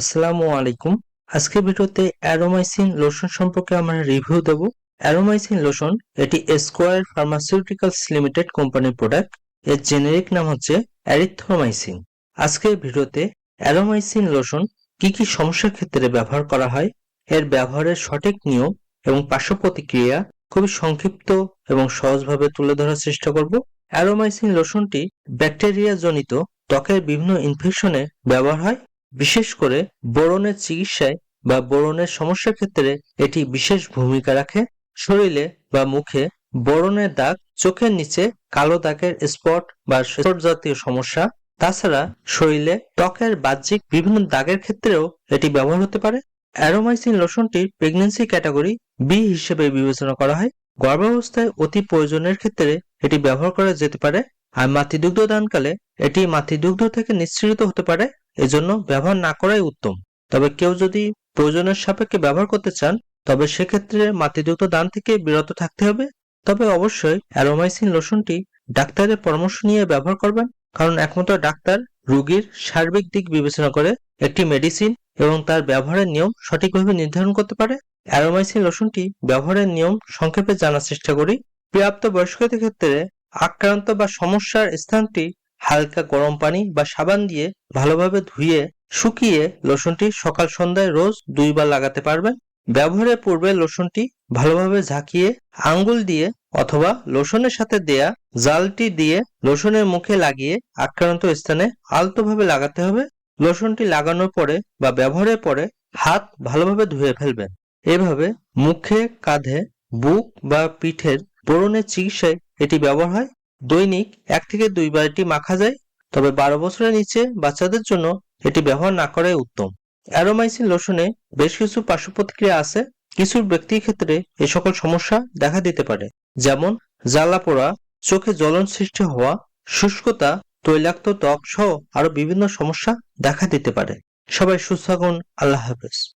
আসসালামু আলাইকুম। আজকের ভিডিওতে অ্যারোমাইসিন লোশন সম্পর্কে আমরা রিভিউ দেব। অ্যারোমাইসিন লোশন এটি স্কোয়ার ফার্মাসিউটিক্যালস লিমিটেড কোম্পানির প্রোডাক্ট। এর জেনেরিক নাম হচ্ছে অ্যারিথ্রোমাইসিন। আজকের ভিডিওতে অ্যারোমাইসিন লোশন কি কি সমস্যার ক্ষেত্রে ব্যবহার করা হয়, এর ব্যবহারের সঠিক নিয়ম এবং পার্শ্ব প্রতিক্রিয়া খুবই সংক্ষিপ্ত এবং সহজভাবে তুলে ধরার চেষ্টা করব। অ্যারোমাইসিন লোশনটি ব্যাকটেরিয়া জনিত ত্বকের বিভিন্ন ইনফেকশনে ব্যবহার হয়। বিশেষ করে বোরনের চিকিৎসায় বা বোরনের সমস্যার ক্ষেত্রে এটি বিশেষ ভূমিকা রাখে। শরীরে বা মুখে বরণের দাগ, চোখের নিচে কালো দাগের স্পট বা স্পট জাতীয় সমস্যা। তাছাড়া শরীরে ত্বকের বাহ্যিক বিভিন্ন দাগের ক্ষেত্রেও এটি ব্যবহার হতে পারে। অ্যারোমাইসিন লোশনটি প্রেগন্যান্সি ক্যাটাগরি বি হিসেবে বিবেচনা করা হয়। গর্ভাবস্থায় অতি প্রয়োজনের ক্ষেত্রে এটি ব্যবহার করা যেতে পারে। আর মাতৃদুগ্ধ দানকালে এটি মাতৃদুগ্ধ থেকে নিঃসৃত হতে পারে। এজন্য ব্যবহার না করাই উত্তম। তবে কেউ যদি প্রয়োজনের সাপেক্ষে ব্যবহার করতে চান, তবে সেক্ষেত্রে মাতৃদুগ্ধ দান থেকে বিরত থাকতে হবে। তবে অবশ্যই অ্যারোমাইসিন লোশনটি ডাক্তারের পরামর্শ নিয়ে ব্যবহার করবেন, কারণ একমাত্র ডাক্তার রোগীর সার্বিক দিক বিবেচনা করে একটি মেডিসিন এবং তার ব্যবহারের নিয়ম সঠিকভাবে নির্ধারণ করতে পারে। অ্যারোমাইসিন লোশনটি ব্যবহারের নিয়ম সংক্ষেপে জানার চেষ্টা করি। প্রাপ্ত বয়স্কদের ক্ষেত্রে আক্রান্ত বা সমস্যার স্থানটি হালকা গরম পানি বা সাবান দিয়ে ভালোভাবে ধুয়ে শুকিয়ে লোশনটি সকাল সন্ধ্যায় রোজ দুইবার লাগাতে পারবেন। ব্যবহারের পূর্বে লোশনটি ভালোভাবে ঝাঁকিয়ে আঙ্গুল দিয়ে অথবা লোশনের সাথে দেয়া জালটি দিয়ে লোশনের মুখে লাগিয়ে আক্রান্ত স্থানে আলতোভাবে লাগাতে হবে। লোশনটি লাগানোর পরে বা ব্যবহারের পরে হাত ভালোভাবে ধুয়ে ফেলবেন। এভাবে মুখে, কাঁধে, বুক বা পিঠের ব্রণের চিকিৎসায় এটি ব্যবহার হয়। দৈনিক এক থেকে দুইবার এটি মাখা যায়, তবে বারো বছরের নিচে বাচ্চাদের জন্য এটি ব্যবহার না করাই উত্তম। অ্যারোমাইসিন লোশনে বেশ কিছু পার্শ্ব প্রতিক্রিয়া আছে। কিছু ব্যক্তির ক্ষেত্রে এ সকল সমস্যা দেখা দিতে পারে, যেমন জ্বালা পোড়া, চোখে জ্বলন সৃষ্টি হওয়া, শুষ্কতা, তৈলাক্ত ত্বক সহ আরও বিভিন্ন সমস্যা দেখা দিতে পারে। সবাই সুস্থ থাকুন। আল্লাহ হাফেজ।